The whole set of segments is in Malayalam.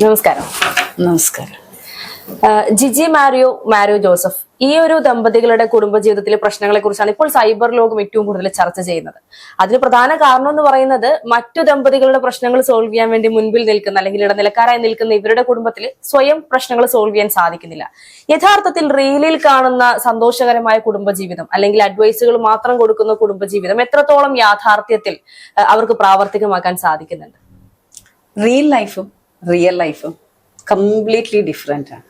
നമസ്കാരം. നമസ്കാരം. ജിജി മാരിയോ മാരിയോ ജോസഫ് ഈ ഒരു ദമ്പതികളുടെ കുടുംബജീവിതത്തിലെ പ്രശ്നങ്ങളെ കുറിച്ചാണ് ഇപ്പോൾ സൈബർ ലോകം ഏറ്റവും കൂടുതൽ ചർച്ച ചെയ്യുന്നത്. അതിന് പ്രധാന കാരണം എന്ന് പറയുന്നത് മറ്റു ദമ്പതികളുടെ പ്രശ്നങ്ങൾ സോൾവ് ചെയ്യാൻ വേണ്ടി മുൻപിൽ നിൽക്കുന്ന അല്ലെങ്കിൽ ഇടനിലക്കാരായി നിൽക്കുന്ന ഇവരുടെ കുടുംബത്തിൽ സ്വയം പ്രശ്നങ്ങൾ സോൾവ് ചെയ്യാൻ സാധിക്കുന്നില്ല. യഥാർത്ഥത്തിൽ റീലിൽ കാണുന്ന സന്തോഷകരമായ കുടുംബജീവിതം അല്ലെങ്കിൽ അഡ്വൈസുകൾ മാത്രം കൊടുക്കുന്ന കുടുംബജീവിതം എത്രത്തോളം യാഥാർത്ഥ്യത്തിൽ അവർക്ക് പ്രാവർത്തികമാക്കാൻ സാധിക്കുന്നുണ്ട്? റിയൽ ലൈഫും റിയൽ ലൈഫും കംപ്ലീറ്റ്ലി ഡിഫറെന്റ് ആണ്.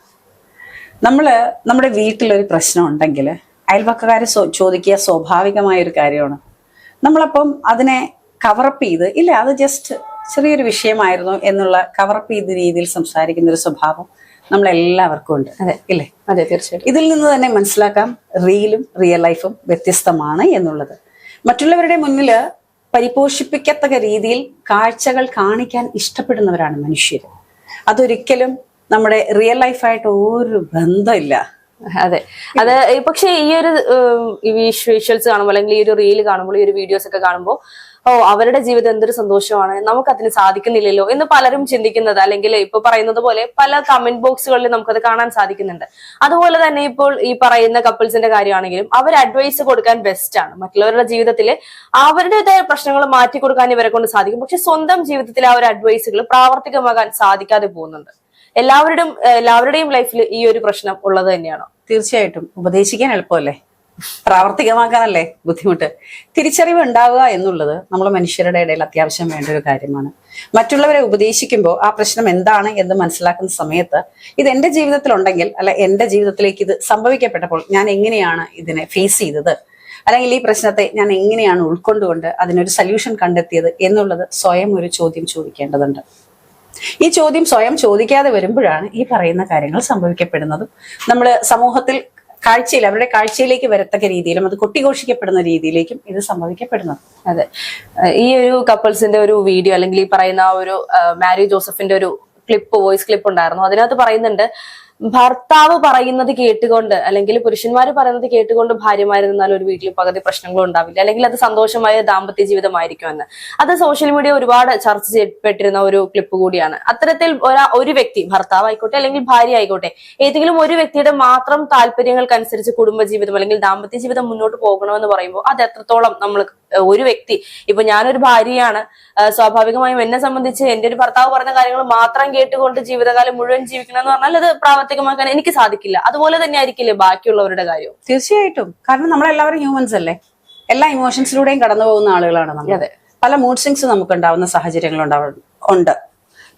നമ്മൾ നമ്മുടെ വീട്ടിലൊരു പ്രശ്നം ഉണ്ടെങ്കിൽ അയൽവക്കക്കാർ ചോദിക്കുക സ്വാഭാവികമായ ഒരു കാര്യമാണ്. നമ്മളപ്പം അതിനെ കവറപ്പ് ചെയ്ത് ഇല്ല അത് ജസ്റ്റ് ചെറിയൊരു വിഷയമായിരുന്നു എന്നുള്ള കവറപ്പ് ചെയ്ത രീതിയിൽ സംസാരിക്കുന്ന ഒരു സ്വഭാവം നമ്മളെല്ലാവർക്കും ഉണ്ട്. അതെ. ഇല്ലേ? അതെ തീർച്ചയായിട്ടും. ഇതിൽ നിന്ന് തന്നെ മനസ്സിലാക്കാം റീലും റിയൽ ലൈഫും വ്യത്യസ്തമാണ് എന്നുള്ളത്. മറ്റുള്ളവരുടെ മുന്നിൽ പരിപോഷിപ്പിക്കത്തക്ക രീതിയിൽ കാഴ്ചകൾ കാണിക്കാൻ ഇഷ്ടപ്പെടുന്നവരാണ് മനുഷ്യർ അതൊരിക്കലും നമ്മുടെ റിയൽ ലൈഫായിട്ട് ഒരു ബന്ധമില്ല. അതെ. അത് പക്ഷേ ഈ ഒരു വിഷ്വൽസ് കാണുമ്പോൾ അല്ലെങ്കിൽ ഈ ഒരു റീൽ കാണുമ്പോൾ ഈ ഒരു വീഡിയോസ് ഒക്കെ കാണുമ്പോൾ ഓ അവരുടെ ജീവിതം എന്തൊരു സന്തോഷമാണ്. നമുക്ക് അതിന് സാധിക്കുന്നില്ലല്ലോ എന്ന് പലരും ചിന്തിക്കുന്നത് അല്ലെങ്കിൽ ഇപ്പൊ പറയുന്നത് പോലെ പല കമന്റ് ബോക്സുകളിൽ നമുക്കത് കാണാൻ സാധിക്കുന്നുണ്ട്. അതുപോലെ തന്നെ ഇപ്പോൾ ഈ പറയുന്ന കപ്പിൾസിന്റെ കാര്യമാണെങ്കിലും അവർ അഡ്വൈസ് കൊടുക്കാൻ ബെസ്റ്റ് ആണ്. മറ്റുള്ളവരുടെ ജീവിതത്തിൽ അവരുടേതായ പ്രശ്നങ്ങൾ മാറ്റി കൊടുക്കാൻ ഇവരെ കൊണ്ട് സാധിക്കും. പക്ഷെ സ്വന്തം ജീവിതത്തിൽ ആ ഒരു അഡ്വൈസുകൾ പ്രാവർത്തികമാകാൻ സാധിക്കാതെ പോകുന്നുണ്ട്. എല്ലാവരുടെയും എല്ലാവരുടെയും ലൈഫിൽ ഈ ഒരു പ്രശ്നം ഉള്ളത് തന്നെയാണോ? തീർച്ചയായിട്ടും. ഉപദേശിക്കാൻ എളുപ്പമല്ലേ? പ്രാവർത്തികമാക്കാനല്ലേ ബുദ്ധിമുട്ട്? തിരിച്ചറിവ് ഉണ്ടാവുക എന്നുള്ളത് നമ്മൾ മനുഷ്യരുടെ ഇടയിൽ അത്യാവശ്യം വേണ്ട ഒരു കാര്യമാണ്. മറ്റുള്ളവരെ ഉപദേശിക്കുമ്പോൾ ആ പ്രശ്നം എന്താണ് എന്ന് മനസ്സിലാക്കുന്ന സമയത്ത് ഇത് എന്റെ ജീവിതത്തിലുണ്ടെങ്കിൽ അല്ല എന്റെ ജീവിതത്തിലേക്ക് ഇത് സംഭവിക്കപ്പെട്ടപ്പോൾ ഞാൻ എങ്ങനെയാണ് ഇതിനെ ഫേസ് ചെയ്തത്? അല്ലെങ്കിൽ ഈ പ്രശ്നത്തെ ഞാൻ എങ്ങനെയാണ് ഉൾക്കൊണ്ടുകൊണ്ട് അതിനൊരു സൊല്യൂഷൻ കണ്ടെത്തിയത് എന്നുള്ളത് സ്വയം ഒരു ചോദ്യം ചോദിക്കേണ്ടതുണ്ട്. ഈ ചോദ്യം സ്വയം ചോദിക്കാതെ വരുമ്പോഴാണ് ഈ പറയുന്ന കാര്യങ്ങൾ സംഭവിക്കപ്പെടുന്നതും. നമ്മൾ സമൂഹത്തിൽ കാഴ്ചയിൽ അവരുടെ കാഴ്ചയിലേക്ക് വരത്തക്ക രീതിയിലും അത് കൊട്ടിഘോഷിക്കപ്പെടുന്ന രീതിയിലേക്കും ഇത് സംഭവിക്കപ്പെടുന്നത് അതെ. ഈ ഒരു കപ്പിൾസിന്റെ ഒരു വീഡിയോ അല്ലെങ്കിൽ ഈ പറയുന്ന ഒരു മാരി ജോസഫിന്റെ ഒരു ക്ലിപ്പ് വോയിസ് ക്ലിപ്പ് ഉണ്ടായിരുന്നു. അതിനകത്ത് പറയുന്നുണ്ട് ഭർത്താവ് പറയുന്നത് കേട്ടുകൊണ്ട് അല്ലെങ്കിൽ പുരുഷന്മാർ പറയുന്നത് കേട്ടുകൊണ്ട് ഭാര്യമാരിരുന്നാൽ ഒരു വീട്ടിൽ പകുതി പ്രശ്നങ്ങളും ഉണ്ടാവില്ല. അല്ലെങ്കിൽ അത് സന്തോഷമായ ദാമ്പത്യ ജീവിതമായിരിക്കും എന്ന് അത് സോഷ്യൽ മീഡിയ ഒരുപാട് ചർച്ച ചെയ്യപ്പെട്ടിരുന്ന ഒരു ക്ലിപ്പ് കൂടിയാണ്. അത്തരത്തിൽ ഒരാ ഒരു വ്യക്തി ഭർത്താവ് ആയിക്കോട്ടെ അല്ലെങ്കിൽ ഭാര്യ ആയിക്കോട്ടെ ഏതെങ്കിലും ഒരു വ്യക്തിയുടെ മാത്രം താല്പര്യങ്ങൾക്കനുസരിച്ച് കുടുംബജീവിതം അല്ലെങ്കിൽ ദാമ്പത്യ ജീവിതം മുന്നോട്ട് പോകണമെന്ന് പറയുമ്പോൾ അത് എത്രത്തോളം നമ്മൾ ഒരു വ്യക്തി. ഇപ്പൊ ഞാനൊരു ഭാര്യയാണ്. സ്വാഭാവികമായും എന്നെ സംബന്ധിച്ച് എന്റെ ഒരു ഭർത്താവ് പറഞ്ഞ കാര്യങ്ങൾ മാത്രം കേട്ടുകൊണ്ട് ജീവിതകാലം മുഴുവൻ ജീവിക്കണം എന്ന് പറഞ്ഞാൽ അത് പ്രാവർത്തികമാക്കാൻ എനിക്ക് സാധിക്കില്ല. അതുപോലെ തന്നെ ആയിരിക്കില്ലേ ബാക്കിയുള്ളവരുടെ കാര്യവും? തീർച്ചയായിട്ടും. കാരണം നമ്മളെല്ലാവരും ഹ്യൂമൻസ് അല്ലേ? എല്ലാ ഇമോഷൻസിലൂടെയും കടന്നു പോകുന്ന ആളുകളാണ് നമ്മൾ. അതെ. പല മൂഡ് സ്വിങ്സ് നമുക്ക് ഉണ്ടാവുന്ന സാഹചര്യങ്ങൾ ഉണ്ടാവും ഉണ്ട്.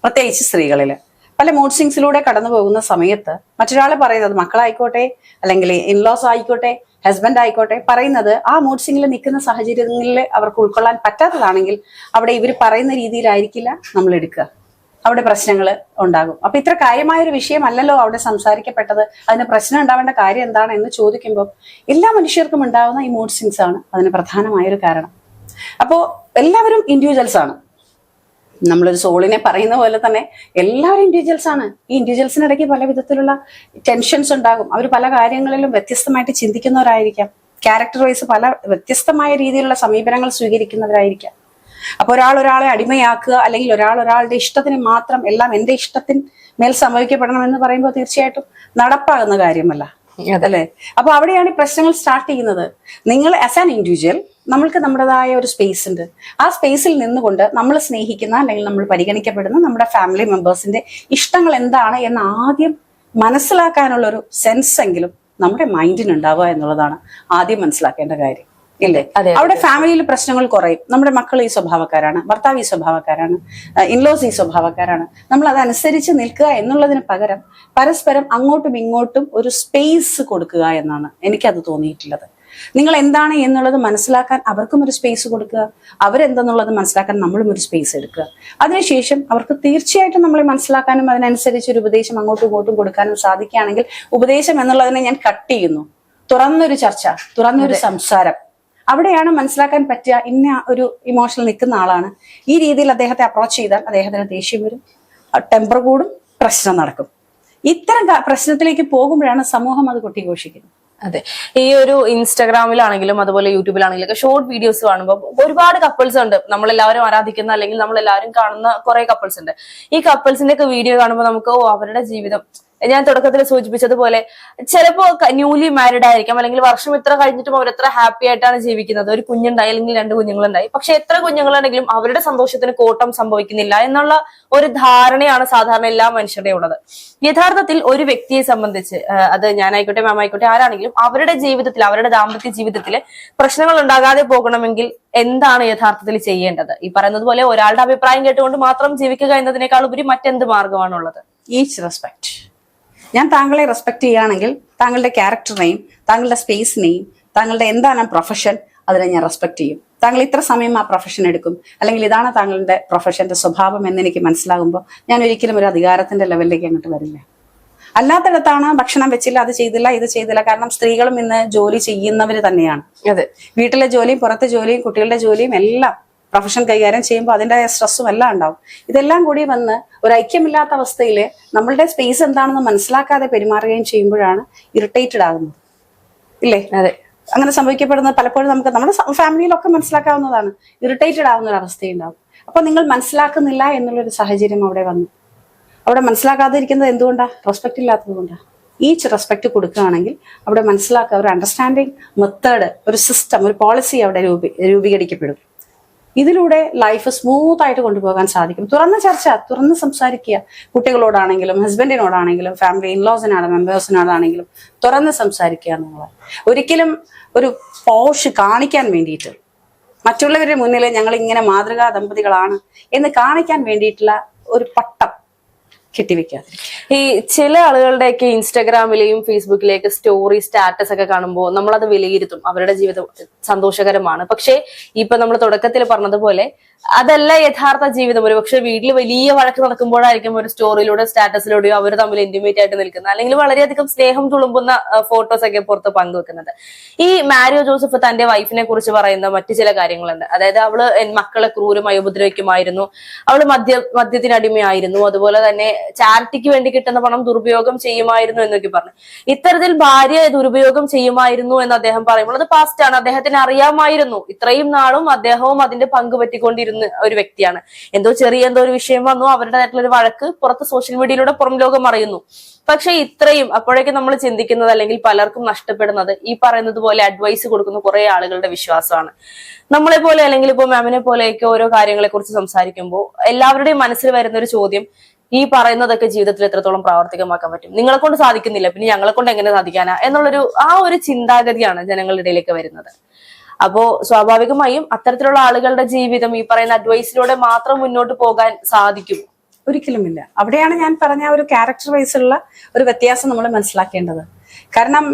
പ്രത്യേകിച്ച് സ്ത്രീകളിൽ. പല മൂഡ് സിങ്സിലൂടെ കടന്നു പോകുന്ന സമയത്ത് മറ്റൊരാൾ പറയുന്നത് മക്കളായിക്കോട്ടെ അല്ലെങ്കിൽ ഇൻലോസ് ആയിക്കോട്ടെ ഹസ്ബൻഡ് ആയിക്കോട്ടെ പറയുന്നത് ആ മൂഡ് സിംഗിൽ നിൽക്കുന്ന സാഹചര്യങ്ങളിൽ അവർക്ക് ഉൾക്കൊള്ളാൻ പറ്റാത്തതാണെങ്കിൽ അവിടെ ഇവർ പറയുന്ന രീതിയിലായിരിക്കില്ല നമ്മൾ എടുക്കുക. അവിടെ പ്രശ്നങ്ങൾ ഉണ്ടാകും. അപ്പൊ ഇത്ര കാര്യമായ ഒരു വിഷയമല്ലല്ലോ അവിടെ സംസാരിക്കപ്പെട്ടത്. അതിന് പ്രശ്നം ഉണ്ടാവേണ്ട കാര്യം എന്താണ് എന്ന് ചോദിക്കുമ്പോൾ എല്ലാ മനുഷ്യർക്കും ഉണ്ടാകുന്ന ഈ മൂഡ് സിങ്സ് ആണ് അതിന് പ്രധാനമായൊരു കാരണം. അപ്പോൾ എല്ലാവരും ഇൻഡിവിജ്വൽസ് ആണ്. നമ്മളൊരു സോളിനെ പറയുന്ന പോലെ തന്നെ എല്ലാവരും ഇൻഡിവിജ്വൽസ് ആണ്. ഈ ഇൻഡിവിജ്വൽസിനിടയ്ക്ക് പല വിധത്തിലുള്ള ടെൻഷൻസ് ഉണ്ടാകും. അവർ പല കാര്യങ്ങളിലും വ്യത്യസ്തമായിട്ട് ചിന്തിക്കുന്നവരായിരിക്കാം. ക്യാരക്ടർ വൈസ് പല വ്യത്യസ്തമായ രീതിയിലുള്ള സമീപനങ്ങൾ സ്വീകരിക്കുന്നവരായിരിക്കാം. അപ്പൊ ഒരാൾ ഒരാളെ അടിമയാക്കുക അല്ലെങ്കിൽ ഒരാൾ ഒരാളുടെ ഇഷ്ടത്തിന് മാത്രം എല്ലാം എന്റെ ഇഷ്ടത്തിന് മേൽ സംഭവിക്കപ്പെടണം എന്ന് പറയുമ്പോൾ തീർച്ചയായിട്ടും നടപ്പാകുന്ന കാര്യമല്ല. അല്ലേ? അപ്പൊ അവിടെയാണ് ഈ പ്രശ്നങ്ങൾ സ്റ്റാർട്ട് ചെയ്യുന്നത്. നിങ്ങൾ ആസ് ആൻ ഇൻഡിവിജ്വൽ നമ്മൾക്ക് നമ്മുടേതായ ഒരു സ്പേസ് ഉണ്ട്. ആ സ്പേസിൽ നിന്നുകൊണ്ട് നമ്മൾ സ്നേഹിക്കുന്ന അല്ലെങ്കിൽ നമ്മൾ പരിഗണിക്കപ്പെടുന്ന നമ്മുടെ ഫാമിലി മെമ്പേഴ്സിന്റെ ഇഷ്ടങ്ങൾ എന്താണ് എന്ന് ആദ്യം മനസ്സിലാക്കാനുള്ള ഒരു സെൻസ് എങ്കിലും നമ്മുടെ മൈൻഡിന് ഉണ്ടാവുക എന്നുള്ളതാണ് ആദ്യം മനസ്സിലാക്കേണ്ട കാര്യം. ഇല്ലേ? അവിടെ ഫാമിലിയിൽ പ്രശ്നങ്ങൾ കുറയും. നമ്മുടെ മക്കൾ ഈ സ്വഭാവക്കാരാണ് ഭർത്താവ് ഈ സ്വഭാവക്കാരാണ് ഇൻലോസ് ഈ സ്വഭാവക്കാരാണ്. നമ്മൾ അതനുസരിച്ച് നിൽക്കുക എന്നുള്ളതിന് പകരം പരസ്പരം അങ്ങോട്ടും ഇങ്ങോട്ടും ഒരു സ്പേസ് കൊടുക്കുക എന്നാണ് എനിക്കത് തോന്നിയിട്ടുള്ളത്. നിങ്ങൾ എന്താണ് എന്നുള്ളത് മനസ്സിലാക്കാൻ അവർക്കും ഒരു സ്പേസ് കൊടുക്കുക. അവരെന്തെന്നുള്ളത് മനസ്സിലാക്കാൻ നമ്മളും ഒരു സ്പേസ് എടുക്കുക. അതിനുശേഷം അവർക്ക് തീർച്ചയായിട്ടും നമ്മളെ മനസ്സിലാക്കാനും അതിനനുസരിച്ച് ഒരു ഉപദേശം അങ്ങോട്ടും ഇങ്ങോട്ടും കൊടുക്കാനും സാധിക്കുകയാണെങ്കിൽ ഉപദേശം എന്നുള്ളതിനെ ഞാൻ കട്ട് ചെയ്യുന്നു. തുറന്നൊരു ചർച്ച തുറന്നൊരു സംസാരം. അവിടെയാണ് മനസ്സിലാക്കാൻ പറ്റുക ഇന്ന ഒരു ഇമോഷണൽ നിൽക്കുന്ന ആളാണ്. ഈ രീതിയിൽ അദ്ദേഹത്തെ അപ്രോച്ച് ചെയ്താൽ അദ്ദേഹത്തിന് ദേഷ്യം വരും ടെമ്പർ കൂടും പ്രശ്നം നടക്കും. ഇത്തരം പ്രശ്നത്തിലേക്ക് പോകുമ്പോഴാണ് സമൂഹം അത് കൊട്ടിഘോഷിക്കുന്നത്. അതെ. ഈ ഒരു ഇൻസ്റ്റാഗ്രാമിലാണെങ്കിലും അതുപോലെ യൂട്യൂബിലാണെങ്കിലും ഒക്കെ ഷോർട്ട് വീഡിയോസ് കാണുമ്പോൾ ഒരുപാട് കപ്പിൾസ് ഉണ്ട്. നമ്മളെല്ലാവരും ആരാധിക്കുന്ന അല്ലെങ്കിൽ നമ്മളെല്ലാവരും കാണുന്ന കുറെ കപ്പിൾസ് ഉണ്ട്. ഈ കപ്പിൾസിന്റെ ഒക്കെ വീഡിയോ കാണുമ്പോൾ നമുക്ക് അവരുടെ ജീവിതം ഞാൻ തുടക്കത്തിൽ സൂചിപ്പിച്ചതുപോലെ ചിലപ്പോ ന്യൂലി മാരിഡ് ആയിരിക്കാം. അല്ലെങ്കിൽ വർഷം ഇത്ര കഴിഞ്ഞിട്ടും അവർ എത്ര ഹാപ്പി ആയിട്ടാണ് ജീവിക്കുന്നത്. ഒരു കുഞ്ഞുണ്ടായി അല്ലെങ്കിൽ രണ്ട് കുഞ്ഞുങ്ങളുണ്ടായി. പക്ഷെ എത്ര കുഞ്ഞുങ്ങളുണ്ടെങ്കിലും അവരുടെ സന്തോഷത്തിന് കോട്ടം സംഭവിക്കുന്നില്ല എന്നുള്ള ഒരു ധാരണയാണ് സാധാരണ എല്ലാ മനുഷ്യരുടെയും ഉള്ളത്. യഥാർത്ഥത്തിൽ ഒരു വ്യക്തിയെ സംബന്ധിച്ച് അത് ഞാനായിക്കോട്ടെ മാം ആയിക്കോട്ടെ ആരാണെങ്കിലും അവരുടെ ജീവിതത്തിൽ അവരുടെ ദാമ്പത്യ ജീവിതത്തിൽ പ്രശ്നങ്ങൾ ഉണ്ടാകാതെ പോകണമെങ്കിൽ എന്താണ് യഥാർത്ഥത്തിൽ ചെയ്യേണ്ടത്? ഈ പറയുന്നത് പോലെ ഒരാളുടെ അഭിപ്രായം കേട്ടുകൊണ്ട് മാത്രം ജീവിക്കുക എന്നതിനേക്കാൾ ഉപരി മറ്റെന്ത് മാർഗമാണുള്ളത്? ഈച്ച് റെസ്പെക്ട് ഞാൻ താങ്കളെ റെസ്പെക്ട് ചെയ്യുകയാണെങ്കിൽ താങ്കളുടെ ക്യാരക്ടറിനെയും താങ്കളുടെ സ്പേസിനെയും താങ്കളുടെ എന്താണ് പ്രൊഫഷൻ അതിനെ ഞാൻ റെസ്പെക്ട് ചെയ്യും. താങ്കൾ ഇത്ര സമയം ആ പ്രൊഫഷൻ എടുക്കും. അല്ലെങ്കിൽ ഇതാണ് താങ്കളുടെ പ്രൊഫഷന്റെ സ്വഭാവം എന്ന് എനിക്ക് മനസ്സിലാകുമ്പോൾ ഞാൻ ഒരിക്കലും ഒരു അധികാരത്തിന്റെ ലെവലിലേക്ക് അങ്ങോട്ട് വരില്ല. അല്ലാത്തിടത്താണ് ഭക്ഷണം വെച്ചില്ല അത് ചെയ്തില്ല ഇത് ചെയ്തില്ല. കാരണം സ്ത്രീകളും ഇന്ന് ജോലി ചെയ്യുന്നവർ തന്നെയാണ്. അതെ. വീട്ടിലെ ജോലിയും പുറത്തെ ജോലിയും കുട്ടികളുടെ ജോലിയും എല്ലാം പ്രൊഫഷൻ കൈകാര്യം ചെയ്യുമ്പോൾ അതിന്റെ സ്ട്രെസ്സും എല്ലാം ഉണ്ടാവും. ഇതെല്ലാം കൂടി വന്ന് ഒരു ഐക്യമില്ലാത്ത അവസ്ഥയിൽ നമ്മളുടെ സ്പേസ് എന്താണെന്ന് മനസ്സിലാക്കാതെ പെരുമാറുകയും ചെയ്യുമ്പോഴാണ് ഇറിറ്റേറ്റഡ് ആകുന്നത്. ഇല്ലേ? അതെ. അങ്ങനെ സംഭവിക്കപ്പെടുന്നത് പലപ്പോഴും നമുക്ക് നമ്മുടെ ഫാമിലിയിലൊക്കെ മനസ്സിലാക്കാവുന്നതാണ്. ഇറിറ്റേറ്റഡ് ആവുന്ന ഒരു അവസ്ഥയുണ്ടാവും. അപ്പൊ നിങ്ങൾ മനസ്സിലാക്കുന്നില്ല എന്നുള്ളൊരു സാഹചര്യം അവിടെ വന്നു. അവിടെ മനസ്സിലാക്കാതിരിക്കുന്നത് എന്തുകൊണ്ടാ? റെസ്പെക്ട് ഇല്ലാത്തത് കൊണ്ടാ. ഈച്ച് റെസ്പെക്ട് കൊടുക്കുകയാണെങ്കിൽ അവിടെ മനസ്സിലാക്കുക ഒരു അണ്ടർസ്റ്റാൻഡിങ് മെത്തേഡ് ഒരു സിസ്റ്റം ഒരു പോളിസി അവിടെ രൂപീ രൂപീകരിക്കപ്പെടും. ഇതിലൂടെ ലൈഫ് സ്മൂത്ത് ആയിട്ട് കൊണ്ടുപോകാൻ സാധിക്കും. തുറന്ന ചർച്ച തുറന്ന് സംസാരിക്കുക. കുട്ടികളോടാണെങ്കിലും ഹസ്ബൻഡിനോടാണെങ്കിലും ഫാമിലി ഇൻലോസിനാണ് മെമ്പേഴ്സിനോടാണെങ്കിലും തുറന്ന് സംസാരിക്കുക എന്നുള്ളത്. ഒരിക്കലും ഒരു പോഷ് കാണിക്കാൻ വേണ്ടിയിട്ട് മറ്റുള്ളവരുടെ മുന്നിൽ ഞങ്ങൾ ഇങ്ങനെ മാതൃകാ ദമ്പതികളാണ് എന്ന് കാണിക്കാൻ വേണ്ടിയിട്ടുള്ള ഒരു പട്ടം കെട്ടിവെക്കാതിരിക്കുക. ഈ ചില ആളുകളുടെയൊക്കെ ഇൻസ്റ്റാഗ്രാമിലെയും ഫേസ്ബുക്കിലേക്ക് സ്റ്റോറി സ്റ്റാറ്റസ് ഒക്കെ കാണുമ്പോൾ നമ്മളത് വിലയിരുത്തും. അവരുടെ ജീവിതം സന്തോഷകരമാണ്. പക്ഷേ ഇപ്പൊ നമ്മൾ തുടക്കത്തിൽ പറഞ്ഞതുപോലെ അതല്ല യഥാർത്ഥ ജീവിതം. ഒരു പക്ഷെ വീട്ടിൽ വലിയ വഴക്ക് നടക്കുമ്പോഴായിരിക്കും ഒരു സ്റ്റോറിയിലൂടെ സ്റ്റാറ്റസിലൂടെയോ അവർ തമ്മിൽ ഇന്റിമേറ്റ് ആയിട്ട് നിൽക്കുന്നത്. അല്ലെങ്കിൽ വളരെയധികം സ്നേഹം തുളുമ്പുന്ന ഫോട്ടോസ് ഒക്കെ പുറത്ത് പങ്കുവെക്കുന്നത്. ഈ മാരിയോ ജോസഫ് തന്റെ വൈഫിനെ കുറിച്ച് പറയുന്ന മറ്റു ചില കാര്യങ്ങളുണ്ട്. അതായത് അവൾ മക്കളെ ക്രൂരമായി ഉപദ്രവിക്കുമായിരുന്നു. അവൾ മദ്യ മദ്യത്തിനടിമയായിരുന്നു. അതുപോലെ തന്നെ ചാരിറ്റിക്ക് വേണ്ടി കിട്ടുന്ന പണം ദുരുപയോഗം ചെയ്യുമായിരുന്നു എന്നൊക്കെ പറഞ്ഞു. ഇത്തരത്തിൽ ഭാര്യ ദുരുപയോഗം ചെയ്യുമായിരുന്നു എന്ന് അദ്ദേഹം പറയുമ്പോൾ അത് പാസ്റ്റ് ആണ്. അദ്ദേഹത്തിന് അറിയാമായിരുന്നു. ഇത്രയും നാളും അദ്ദേഹവും അതിന്റെ പങ്ക് പറ്റിക്കൊണ്ടിരുന്ന ഒരു വ്യക്തിയാണ്. എന്തോ ചെറിയ എന്തോ ഒരു വിഷയം വന്നു. അവരുടെ ഒരു വഴക്ക് പുറത്ത് സോഷ്യൽ മീഡിയയിലൂടെ പുറം ലോകം അറിയുന്നു. പക്ഷെ ഇത്രയും അപ്പോഴേക്കും നമ്മൾ ചിന്തിക്കുന്നത് അല്ലെങ്കിൽ പലർക്കും നഷ്ടപ്പെടുന്നത് ഈ പറയുന്നത് പോലെ അഡ്വൈസ് കൊടുക്കുന്ന കുറെ ആളുകളുടെ വിശ്വാസമാണ്. നമ്മളെ പോലെ അല്ലെങ്കിൽ ഇപ്പോൾ മാമിനെ പോലെയൊക്കെ ഓരോ കാര്യങ്ങളെ കുറിച്ച് സംസാരിക്കുമ്പോൾ എല്ലാവരുടെയും മനസ്സിൽ വരുന്ന ഒരു ചോദ്യം ഈ പറയുന്നതൊക്കെ ജീവിതത്തിൽ എത്രത്തോളം പ്രാവർത്തികമാക്കാൻ പറ്റും? നിങ്ങളെ കൊണ്ട് സാധിക്കുന്നില്ല പിന്നെ ഞങ്ങളെ കൊണ്ട് എങ്ങനെ സാധിക്കാനാ? എന്നുള്ളൊരു ആ ഒരു ചിന്താഗതിയാണ് ജനങ്ങളുടെ ഇടയിലേക്ക് വരുന്നത്. അപ്പോ സ്വാഭാവികമായും അത്തരത്തിലുള്ള ആളുകളുടെ ജീവിതം ഈ പറയുന്ന അഡ്വൈസിലൂടെ മാത്രം മുന്നോട്ട് പോകാൻ സാധിക്കും ഒരിക്കലുമില്ല. അവിടെയാണ് ഞാൻ പറഞ്ഞ ഒരു ക്യാരക്ടർ വൈസ് ഉള്ള ഒരു വ്യത്യാസം നമ്മൾ മനസ്സിലാക്കേണ്ടത്. കാരണം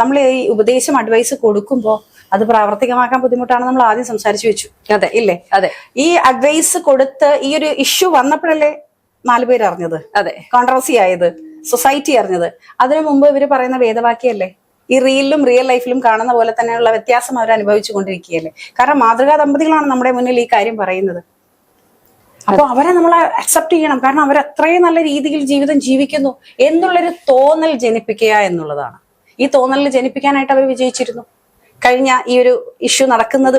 നമ്മൾ ഈ ഉപദേശം അഡ്വൈസ് കൊടുക്കുമ്പോൾ അത് പ്രാവർത്തികമാക്കാൻ ബുദ്ധിമുട്ടാണ് നമ്മൾ ആദ്യം സംസാരിച്ചു വെച്ചു. അതെ. ഇല്ലേ? അതെ. ഈ അഡ്വൈസ് കൊടുത്ത് ഈ ഒരു ഇഷ്യൂ വന്നപ്പോഴല്ലേ നാല് പേര് അറിഞ്ഞത്. അതെ. കോൺട്രവേഴ്സി ആയത് സൊസൈറ്റി അറിഞ്ഞത്. അതിനു മുമ്പ് ഇവർ പറയുന്ന വേദവാക്യല്ലേ ഈ റീലിലും റിയൽ ലൈഫിലും കാണുന്ന പോലെ തന്നെയുള്ള വ്യത്യാസം അവർ അനുഭവിച്ചു കൊണ്ടിരിക്കുകയല്ലേ? കാരണം മാതൃകാ ദമ്പതികളാണ് നമ്മുടെ മുന്നിൽ ഈ കാര്യം പറയുന്നത്. അപ്പൊ അവരെ നമ്മൾ അക്സെപ്റ്റ് ചെയ്യണം. കാരണം അവർ അത്രയും നല്ല രീതിയിൽ ജീവിതം ജീവിക്കുന്നു. എന്നുള്ളൊരു തോന്നൽ ജനിപ്പിക്കുക എന്നുള്ളതാണ്. ഈ തോന്നലിൽ ജനിപ്പിക്കാനായിട്ട് അവർ വിജയിച്ചിരുന്നു. കഴിഞ്ഞ ഈ ഒരു ഇഷ്യൂ നടക്കുന്നത്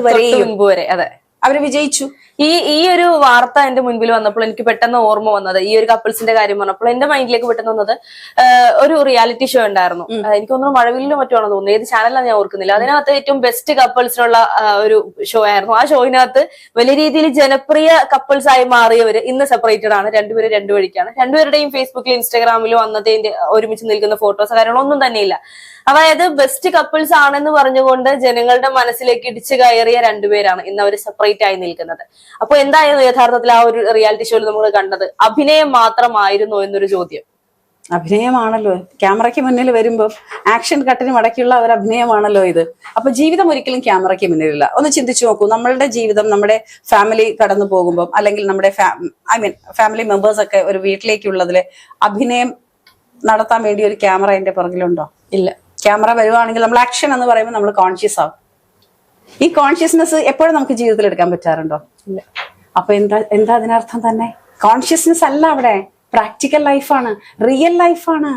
വരെ അതെ. അവർ വിജയിച്ചു. ഈ ഈ ഒരു വാർത്ത എന്റെ മുൻപിൽ വന്നപ്പോൾ എനിക്ക് പെട്ടെന്ന് ഓർമ്മ വന്നത് ഈ ഒരു കപ്പിൾസിന്റെ കാര്യം പറഞ്ഞപ്പോൾ എന്റെ മൈൻഡിലേക്ക് പെട്ടെന്ന് വന്നത് ഒരു റിയാലിറ്റി ഷോ ഉണ്ടായിരുന്നു. എനിക്ക് തോന്നുന്നു മഴവില്ലിലും മറ്റുമാണോ തോന്നുന്നത്. ഏത് ചാനലാണ് ഞാൻ ഓർക്കുന്നില്ല. അതിനകത്ത് ഏറ്റവും ബെസ്റ്റ് കപ്പിൾസിനുള്ള ഒരു ഷോ ആയിരുന്നു. ആ ഷോയിനകത്ത് വലിയ രീതിയിൽ ജനപ്രിയ കപ്പിൾസ് ആയി മാറിയവര് ഇന്ന് സെപ്പറേറ്റഡ് ആണ്. രണ്ടുപേരും രണ്ടു വഴിക്കാണ്. രണ്ടുപേരുടെയും ഫേസ്ബുക്കിലും ഇൻസ്റ്റാഗ്രാമിലും അന്നത്തെ ഒരുമിച്ച് നിൽക്കുന്ന ഫോട്ടോസ് കാര്യങ്ങളൊന്നും തന്നെയില്ല. അതായത് ബെസ്റ്റ് കപ്പിൾസ് ആണെന്ന് പറഞ്ഞുകൊണ്ട് ജനങ്ങളുടെ മനസ്സിലേക്ക് ഇടിച്ചു കയറിയ രണ്ടുപേരാണ് ഇന്ന് അവർ സെപ്പറേറ്റ് ആയി നിൽക്കുന്നത്. അപ്പൊ എന്തായിരുന്നു യഥാർത്ഥത്തിൽ ആ ഒരു റിയാലിറ്റി ഷോയിൽ നമ്മൾ കണ്ടത്? അഭിനയം മാത്രമായിരുന്നു എന്നൊരു ചോദ്യം. അഭിനയമാണല്ലോ. ക്യാമറയ്ക്ക് മുന്നിൽ വരുമ്പോൾ ആക്ഷൻ കട്ടിന് മടക്കിയുള്ള ഒരു അഭിനയമാണല്ലോ ഇത്. അപ്പൊ ജീവിതം ഒരിക്കലും ക്യാമറയ്ക്ക് മുന്നിലില്ല. ഒന്ന് ചിന്തിച്ചു നോക്കൂ. നമ്മളുടെ ജീവിതം നമ്മുടെ ഫാമിലി കടന്നു പോകുമ്പോൾ അല്ലെങ്കിൽ നമ്മുടെ ഐ മീൻ ഫാമിലി മെമ്പേഴ്സ് ഒക്കെ ഒരു വീട്ടിലേക്കുള്ളതിൽ അഭിനയം നടത്താൻ വേണ്ടി ഒരു ക്യാമറ എന്റെ പുറകിലുണ്ടോ? ഇല്ല. ക്യാമറ വരുവാണെങ്കിൽ നമ്മൾ ആക്ഷൻ എന്ന് പറയുമ്പോൾ നമ്മൾ കോൺഷ്യസ് ആവും. ഈ കോൺഷ്യസ്നെസ് എപ്പോഴും നമുക്ക് ജീവിതത്തിൽ എടുക്കാൻ പറ്റാറുണ്ടോ? ഇല്ല. അപ്പൊ എന്താ എന്താ അതിനർത്ഥം തന്നെ? കോൺഷ്യസ്നെസ് അല്ല അവിടെ. പ്രാക്ടിക്കൽ ലൈഫാണ് റിയൽ ലൈഫാണ്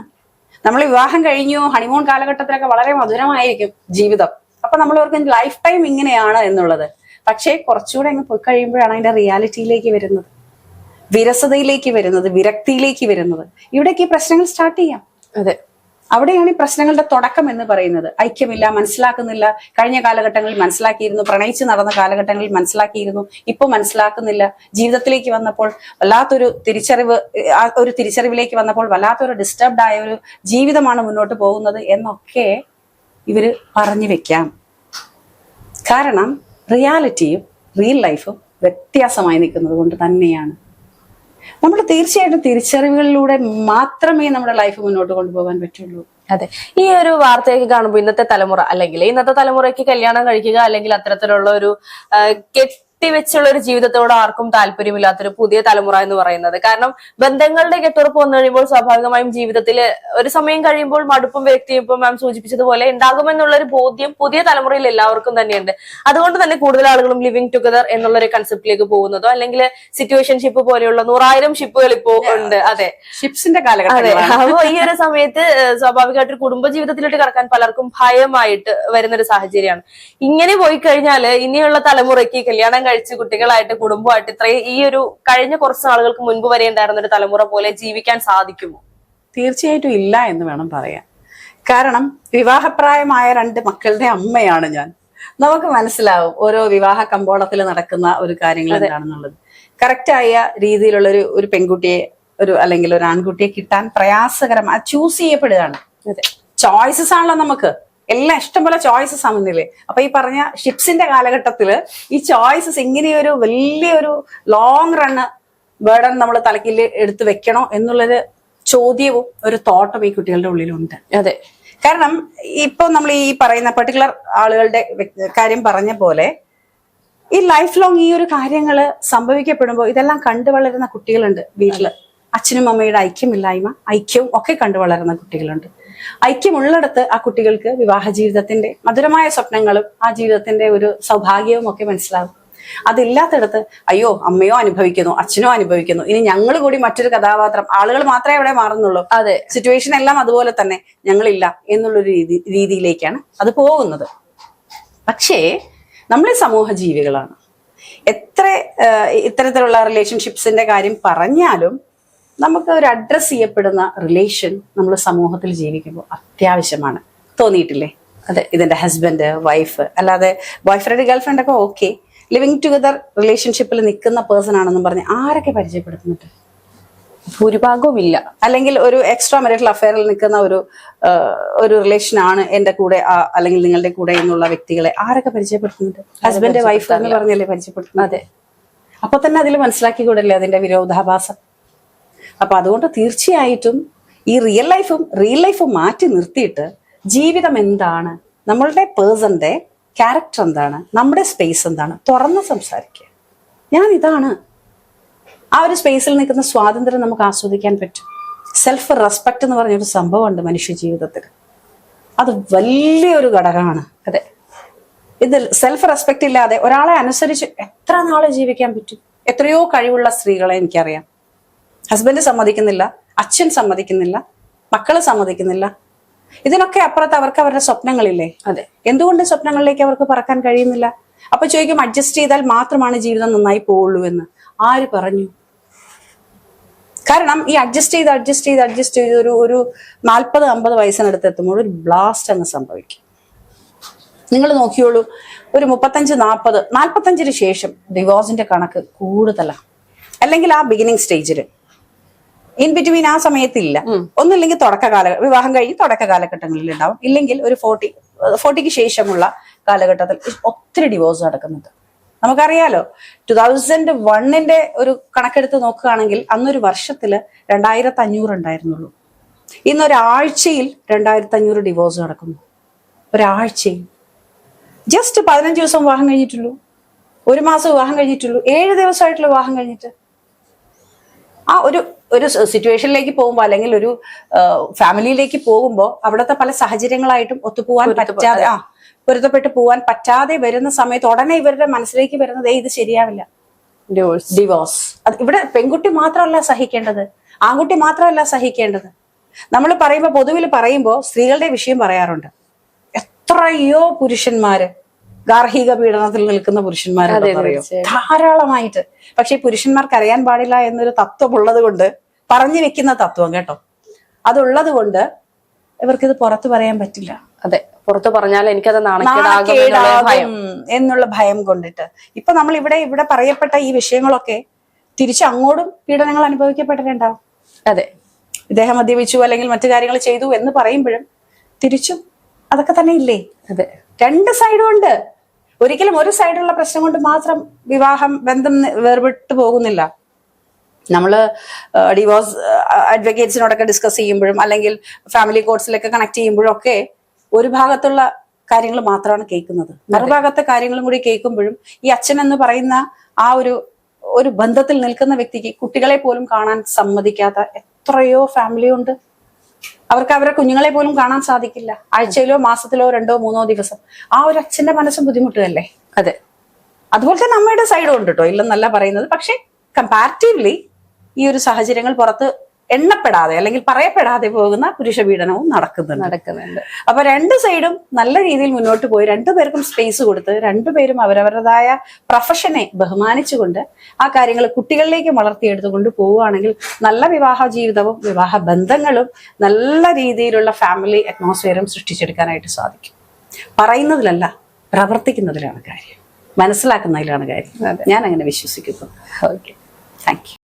നമ്മൾ വിവാഹം കഴിഞ്ഞു ഹണിമൂൺ കാലഘട്ടത്തിലൊക്കെ വളരെ മധുരമായിരിക്കും ജീവിതം. അപ്പൊ നമ്മൾ ഓർക്കും ലൈഫ് ടൈം ഇങ്ങനെയാണ് എന്നുള്ളത്. പക്ഷേ കുറച്ചുകൂടെ അങ്ങ് പോയി കഴിയുമ്പോഴാണ് അതിന്റെ റിയാലിറ്റിയിലേക്ക് വരുന്നത്. വിരസതയിലേക്ക് വരുന്നത് വിരക്തിയിലേക്ക് വരുന്നത്. ഇവിടേക്ക് ഈ പ്രശ്നങ്ങൾ സ്റ്റാർട്ട് ചെയ്യാം. അതെ. അവിടെയാണ് ഈ പ്രശ്നങ്ങളുടെ തുടക്കം എന്ന് പറയുന്നത്. ഐക്യമില്ല മനസ്സിലാക്കുന്നില്ല. കഴിഞ്ഞ കാലഘട്ടങ്ങളിൽ മനസ്സിലാക്കിയിരുന്നു. പ്രണയിച്ച് നടന്ന കാലഘട്ടങ്ങളിൽ മനസ്സിലാക്കിയിരുന്നു. ഇപ്പൊ മനസ്സിലാക്കുന്നില്ല. ജീവിതത്തിലേക്ക് വന്നപ്പോൾ വല്ലാത്തൊരു തിരിച്ചറിവ് ആ ഒരു തിരിച്ചറിവിലേക്ക് വന്നപ്പോൾ വല്ലാത്തൊരു ഡിസ്റ്റർബ്ഡ് ആയ ഒരു ജീവിതമാണ് മുന്നോട്ട് പോകുന്നത് എന്നൊക്കെ ഇവർ പറഞ്ഞു വെക്കാം. കാരണം റിയാലിറ്റിയും റിയൽ ലൈഫും വ്യത്യാസമായി നിൽക്കുന്നത് കൊണ്ട് തന്നെയാണ്. നമ്മൾ തീർച്ചയായിട്ടും തിരിച്ചറിവുകളിലൂടെ മാത്രമേ നമ്മുടെ ലൈഫ് മുന്നോട്ട് കൊണ്ടുപോകാൻ പറ്റുള്ളൂ. അതെ. ഈ ഒരു വാർത്തയൊക്കെ കാണുമ്പോൾ ഇന്നത്തെ തലമുറ അല്ലെങ്കിൽ ഇന്നത്തെ തലമുറയ്ക്ക് കല്യാണം കഴിക്കുക അല്ലെങ്കിൽ അത്തരത്തിലുള്ള ഒരു കെട്ടിവെച്ചുള്ള ഒരു ജീവിതത്തോട് ആർക്കും താല്പര്യമില്ലാത്തൊരു പുതിയ തലമുറ എന്ന് പറയുന്നത്. കാരണം ബന്ധങ്ങളുടെ കെട്ടുറപ്പ് വന്നു കഴിയുമ്പോൾ സ്വാഭാവികമായും ജീവിതത്തിൽ ഒരു സമയം കഴിയുമ്പോൾ മടുപ്പും വ്യക്തിയും ഇപ്പം മാം സൂചിപ്പിച്ചതുപോലെ ഉണ്ടാകുമെന്നുള്ള ഒരു ബോധ്യം പുതിയ തലമുറയിൽ എല്ലാവർക്കും തന്നെയുണ്ട്. അതുകൊണ്ട് തന്നെ കൂടുതൽ ആളുകളും ലിവിങ് ടുഗദർ എന്നുള്ള ഒരു കൺസെപ്റ്റിലേക്ക് പോകുന്നതോ അല്ലെങ്കിൽ സിറ്റുവേഷൻഷിപ്പ് പോലെയുള്ള നൂറായിരം ഷിപ്പുകൾ ഇപ്പോ ഉണ്ട്. അതെ. ഷിപ്സിന്റെ അതെ. കാലഘട്ടം അപ്പോ ഈ ഒരു സമയത്ത് സ്വാഭാവികമായിട്ട് ഒരു കുടുംബ ജീവിതത്തിലോട്ട് കടക്കാൻ പലർക്കും ഭയമായിട്ട് വരുന്ന ഒരു സാഹചര്യമാണ്. ഇങ്ങനെ പോയി കഴിഞ്ഞാൽ ഇനിയുള്ള തലമുറയ്ക്ക് കല്യാണം കഴിച്ച് കുട്ടികളായിട്ട് കുടുംബമായിട്ട് ഇത്രയും ഈ ഒരു കഴിഞ്ഞ കുറച്ച് നാളുകൾക്ക് മുൻപ് വരെ ഉണ്ടായിരുന്ന ഒരു തലമുറ പോലെ ജീവിക്കാൻ സാധിക്കുമോ? തീർച്ചയായിട്ടും ഇല്ല എന്ന് വേണം പറയാൻ. കാരണം വിവാഹപ്രായമായ രണ്ട് മക്കളുടെ അമ്മയാണ് ഞാൻ. നമുക്ക് മനസ്സിലാവും ഓരോ വിവാഹ കമ്പോളത്തിൽ നടക്കുന്ന ഒരു കാര്യങ്ങൾ എന്താണെന്നുള്ളത്. കറക്റ്റായ രീതിയിലുള്ള ഒരു ഒരു പെൺകുട്ടിയെ ഒരു അല്ലെങ്കിൽ ഒരു ആൺകുട്ടിയെ കിട്ടാൻ പ്രയാസകരം ചൂസ് ചെയ്യപ്പെടുകയാണ്. ചോയ്സസ് ആണല്ലോ നമുക്ക്. എല്ലാം ഇഷ്ടംപോലെ ചോയ്സസ് ആവുന്നില്ലേ അപ്പൊ ഈ പറഞ്ഞ ഷിപ്സിന്റെ കാലഘട്ടത്തിൽ ഈ ചോയ്സസ് ഇങ്ങനെയൊരു വലിയൊരു ലോങ് റണ്ണ് ബേർഡൻ നമ്മൾ തലക്കിൽ എടുത്ത് വെക്കണോ എന്നുള്ളൊരു ചോദ്യവും ഒരു തോട്ടം ഈ കുട്ടികളുടെ ഉള്ളിലുണ്ട്. അതെ. കാരണം ഇപ്പൊ നമ്മൾ ഈ പറയുന്ന പെർട്ടിക്കുലർ ആളുകളുടെ കാര്യം പറഞ്ഞ പോലെ ഈ ലൈഫ് ലോങ് ഈ ഒരു കാര്യങ്ങൾ സംഭവിക്കപ്പെടുമ്പോൾ ഇതെല്ലാം കണ്ടു വളരുന്ന കുട്ടികളുണ്ട് വീട്ടിൽ. അച്ഛനും അമ്മയുടെ ഐക്യമില്ലായ്മ ഐക്യവും ഒക്കെ കണ്ടു വളരുന്ന കുട്ടികളുണ്ട്. ഐക്യമുള്ളിടത്ത് ആ കുട്ടികൾക്ക് വിവാഹ ജീവിതത്തിന്റെ മധുരമായ സ്വപ്നങ്ങളും ആ ജീവിതത്തിന്റെ ഒരു സൗഭാഗ്യവും ഒക്കെ മനസ്സിലാകും. അതില്ലാത്തടത്ത് അയ്യോ അമ്മയോ അനുഭവിക്കുന്നു അച്ഛനോ അനുഭവിക്കുന്നു. ഇനി ഞങ്ങൾ കൂടി മറ്റൊരു കഥാപാത്രം ആളുകൾ മാത്രമേ അവിടെ മാറുന്നുള്ളൂ. അതെ. സിറ്റുവേഷൻ എല്ലാം അതുപോലെ തന്നെ ഞങ്ങളില്ല എന്നുള്ളൊരു രീതി രീതിയിലേക്കാണ് അത് പോകുന്നത്. പക്ഷേ നമ്മൾ സമൂഹ ജീവികളാണ്. എത്ര ഇത്തരത്തിലുള്ള റിലേഷൻഷിപ്സിന്റെ കാര്യം പറഞ്ഞാലും നമുക്ക് ഒരു അഡ്രസ്സ് ചെയ്യപ്പെടുന്ന റിലേഷൻ നമ്മൾ സമൂഹത്തിൽ ജീവിക്കുമ്പോൾ അത്യാവശ്യമാണ്. തോന്നിയിട്ടില്ലേ? അതെ ഇതിന്റെ ഹസ്ബൻഡ് വൈഫ് അല്ലാതെ ബോയ് ഫ്രണ്ട് ഗേൾ ഫ്രണ്ട് ഒക്കെ ഓക്കെ ലിവിങ് ടുഗദർ റിലേഷൻഷിപ്പിൽ നിൽക്കുന്ന പേഴ്സൺ ആണെന്നും പറഞ്ഞ് ആരൊക്കെ പരിചയപ്പെടുത്തുന്നുണ്ട്? ഭൂരിഭാഗവും ഇല്ല അല്ലെങ്കിൽ ഒരു എക്സ്ട്രാ മെറിറ്റൽ അഫെയറിൽ നിൽക്കുന്ന ഒരു ഒരു റിലേഷൻ ആണ് എന്റെ കൂടെ ആ, അല്ലെങ്കിൽ നിങ്ങളുടെ കൂടെ എന്നുള്ള വ്യക്തികളെ ആരൊക്കെ പരിചയപ്പെടുത്തുന്നുണ്ട്? ഹസ്ബൻഡ് വൈഫ് എന്ന് പറഞ്ഞല്ലേ പരിചയപ്പെടുത്തുന്നത്? അതെ. അപ്പൊ തന്നെ അതിൽ മനസ്സിലാക്കി കൂടല്ലേ അതിന്റെ വിരോധാഭാസം? അപ്പൊ അതുകൊണ്ട് തീർച്ചയായിട്ടും ഈ റിയൽ ലൈഫും റിയൽ ലൈഫും മാറ്റി നിർത്തിയിട്ട് ജീവിതം എന്താണ്? നമ്മളുടെ പേഴ്സന്റെ ക്യാരക്ടർ എന്താണ്? നമ്മുടെ സ്പേസ് എന്താണ്? തുറന്ന് സംസാരിക്കുക. ഞാൻ ഇതാണ് ആ ഒരു സ്പേസിൽ നിൽക്കുന്ന സ്വാതന്ത്ര്യം നമുക്ക് ആസ്വദിക്കാൻ പറ്റും. സെൽഫ് റെസ്പെക്ട് എന്ന് പറഞ്ഞൊരു സംഭവമുണ്ട് മനുഷ്യ ജീവിതത്തിൽ. അത് വലിയൊരു ഘടകമാണ്. അതെ. ഇത് സെൽഫ് റെസ്പെക്ട് ഇല്ലാതെ ഒരാളെ അനുസരിച്ച് എത്ര നാളെ ജീവിക്കാൻ പറ്റും? എത്രയോ കഴിവുള്ള സ്ത്രീകളെ എനിക്കറിയാം. ഹസ്ബൻഡ് സമ്മതിക്കുന്നില്ല അച്ഛൻ സമ്മതിക്കുന്നില്ല മക്കൾ സമ്മതിക്കുന്നില്ല. ഇതിനൊക്കെ അപ്പുറത്ത് അവർക്ക് അവരുടെ സ്വപ്നങ്ങളില്ലേ? അതെ. എന്തുകൊണ്ട് സ്വപ്നങ്ങളിലേക്ക് അവർക്ക് പറക്കാൻ കഴിയുന്നില്ല? അപ്പൊ ചോദിക്കും അഡ്ജസ്റ്റ് ചെയ്താൽ മാത്രമാണ് ജീവിതം നന്നായി പോവുള്ളൂ എന്ന്. ആര് പറഞ്ഞു? കാരണം ഈ അഡ്ജസ്റ്റ് ചെയ്ത് അഡ്ജസ്റ്റ് ചെയ്ത് അഡ്ജസ്റ്റ് ചെയ്ത് ഒരു ഒരു നാൽപ്പത് അമ്പത് വയസ്സിനടുത്ത് എത്തുമ്പോൾ ഒരു ബ്ലാസ്റ്റ് അങ്ങ് സംഭവിക്കും. നിങ്ങൾ നോക്കിയോളൂ ഒരു മുപ്പത്തഞ്ച് നാൽപ്പത് നാൽപ്പത്തഞ്ചിന് ശേഷം ഡിവോഴ്സിന്റെ കണക്ക് കൂടുതലാണ് അല്ലെങ്കിൽ ആ ബിഗിനിങ് സ്റ്റേജിൽ ഇൻ ബിറ്റ്വീൻ ആ സമയത്തില്ല. ഒന്നില്ലെങ്കിൽ തുടക്കകാല വിവാഹം കഴിഞ്ഞ് തുടക്ക കാലഘട്ടങ്ങളിൽ ഉണ്ടാവും ഇല്ലെങ്കിൽ ഒരു ഫോർട്ടി ഫോർട്ടിക്ക് ശേഷമുള്ള കാലഘട്ടത്തിൽ ഒത്തിരി ഡിവോഴ്സ് നടക്കുന്നത് നമുക്കറിയാലോ ടു തൗസൻഡ് വണ്ണിന്റെ ഒരു കണക്കെടുത്ത് നോക്കുകയാണെങ്കിൽ അന്നൊരു വർഷത്തിൽ രണ്ടായിരത്തി അഞ്ഞൂറ് ഉണ്ടായിരുന്നുള്ളൂ. ഇന്നൊരാഴ്ചയിൽ രണ്ടായിരത്തി അഞ്ഞൂറ് ഡിവോഴ്സ് നടക്കുന്നു. ഒരാഴ്ചയിൽ. ജസ്റ്റ് പതിനഞ്ച് ദിവസം വിവാഹം കഴിഞ്ഞിട്ടുള്ളൂ. ഒരു മാസം വിവാഹം കഴിഞ്ഞിട്ടുള്ളൂ. ഏഴ് ദിവസമായിട്ടുള്ള വിവാഹം കഴിഞ്ഞിട്ട്. ആ ഒരു ഒരു സിറ്റുവേഷനിലേക്ക് പോകുമ്പോൾ അല്ലെങ്കിൽ ഒരു ഫാമിലിയിലേക്ക് പോകുമ്പോൾ അവിടുത്തെ പല സാഹചര്യങ്ങളായിട്ടും ഒത്തുപോകാൻ പറ്റാതെ ആ പൊരുത്തപ്പെട്ട് പോകാൻ പറ്റാതെ വരുന്ന സമയത്ത് ഉടനെ ഇവരുടെ മനസ്സിലേക്ക് വരുന്നത് "ഏയ് ഇത് ശരിയാവില്ല. ഡിവോഴ്സ് ഡിവോഴ്സ് അത് ഇവിടെ പെൺകുട്ടി മാത്രമല്ല സഹിക്കേണ്ടത്. ആൺകുട്ടി മാത്രമല്ല സഹിക്കേണ്ടത്. നമ്മൾ പറയുമ്പോൾ പൊതുവിൽ പറയുമ്പോൾ സ്ത്രീകളുടെ വിഷയം പറയാറുണ്ട്. എത്രയോ പുരുഷന്മാര് ഗാർഹിക പീഡനത്തിൽ നിൽക്കുന്ന പുരുഷന്മാരെ ധാരാളമായിട്ട്. പക്ഷെ പുരുഷന്മാർക്ക് അറിയാൻ പാടില്ല എന്നൊരു തത്വം ഉള്ളത് കൊണ്ട് പറഞ്ഞു വെക്കുന്ന തത്വം കേട്ടോ. അതുള്ളത് കൊണ്ട് ഇവർക്കിത് പുറത്തു പറയാൻ പറ്റില്ല. അതെ പുറത്തു പറഞ്ഞാൽ എനിക്കത് നാണക്കേടാകും എന്നുള്ള ഭയം. കൊണ്ടിട്ട്. ഇപ്പൊ നമ്മൾ ഇവിടെ ഇവിടെ പറയപ്പെട്ട ഈ വിഷയങ്ങളൊക്കെ തിരിച്ച് അങ്ങോട്ടും പീഡനങ്ങൾ അനുഭവിക്കപ്പെട്ടിട്ടുണ്ടാവും അതെ. ഇദ്ദേഹം മദ്യപിച്ചു അല്ലെങ്കിൽ മറ്റു കാര്യങ്ങൾ ചെയ്തു എന്ന് പറയുമ്പോഴും തിരിച്ചും അതൊക്കെ തന്നെ ഇല്ലേ? അതെ. രണ്ട് സൈഡും ഉണ്ട്. ഒരിക്കലും ഒരു സൈഡുള്ള പ്രശ്നം കൊണ്ട് മാത്രം വിവാഹം ബന്ധം വേർപെട്ടു പോകുന്നില്ല. നമ്മൾ ഡിവോഴ്സ് അഡ്വക്കേറ്റ്സിനോടൊക്കെ ഡിസ്കസ് ചെയ്യുമ്പോഴും അല്ലെങ്കിൽ ഫാമിലി കോർട്സിലൊക്കെ കണക്ട് ചെയ്യുമ്പോഴും ഒക്കെ ഒരു ഭാഗത്തുള്ള കാര്യങ്ങൾ മാത്രമാണ് കേൾക്കുന്നത്. മറുഭാഗത്തെ കാര്യങ്ങളും കൂടി കേൾക്കുമ്പോഴും ഈ അച്ഛൻ എന്ന് പറയുന്ന ആ ഒരു ഒരു ബന്ധത്തിൽ നിൽക്കുന്ന വ്യക്തിക്ക് കുട്ടികളെ പോലും കാണാൻ സമ്മതിക്കാത്ത എത്രയോ ഫാമിലി ഉണ്ട്. അവർക്ക് അവരുടെ കുഞ്ഞുങ്ങളെ പോലും കാണാൻ സാധിക്കില്ല. ആഴ്ചയിലോ മാസത്തിലോ രണ്ടോ മൂന്നോ ദിവസം. ആ ഒരു അച്ഛന്റെ മനസ്സും ബുദ്ധിമുട്ടുകയല്ലേ? അതെ. അതുപോലെ തന്നെ അമ്മയുടെ സൈഡും ഉണ്ട് കേട്ടോ ഇല്ലെന്നല്ല പറയുന്നത്. പക്ഷെ കമ്പാരിറ്റീവ്ലി ഈ ഒരു സാഹചര്യങ്ങൾ പുറത്ത് എണ്ണപ്പെടാതെ അല്ലെങ്കിൽ പറയപ്പെടാതെ പോകുന്ന പുരുഷ പീഡനവും നടക്കുന്നുണ്ട്. നടക്കുന്നുണ്ട്. അപ്പൊ രണ്ട് സൈഡും നല്ല രീതിയിൽ മുന്നോട്ട് പോയി. രണ്ടുപേർക്കും സ്പേസ് കൊടുത്ത് രണ്ടുപേരും അവരവരുടേതായ പ്രൊഫഷനെ ബഹുമാനിച്ചുകൊണ്ട് ആ കാര്യങ്ങൾ കുട്ടികളിലേക്ക് വളർത്തിയെടുത്തുകൊണ്ട് പോവുകയാണെങ്കിൽ നല്ല വിവാഹ ജീവിതവും വിവാഹ ബന്ധങ്ങളും നല്ല രീതിയിലുള്ള ഫാമിലി അറ്റ്മോസ്ഫിയറും സൃഷ്ടിച്ചെടുക്കാനായിട്ട് സാധിക്കും. പറയുന്നതിലല്ല പ്രവർത്തിക്കുന്നതിലാണ് കാര്യം. മനസ്സിലാക്കുന്നതിലാണ് കാര്യം. ഞാൻ അങ്ങനെ വിശ്വസിക്കുന്നു. ഓക്കെ. Thank you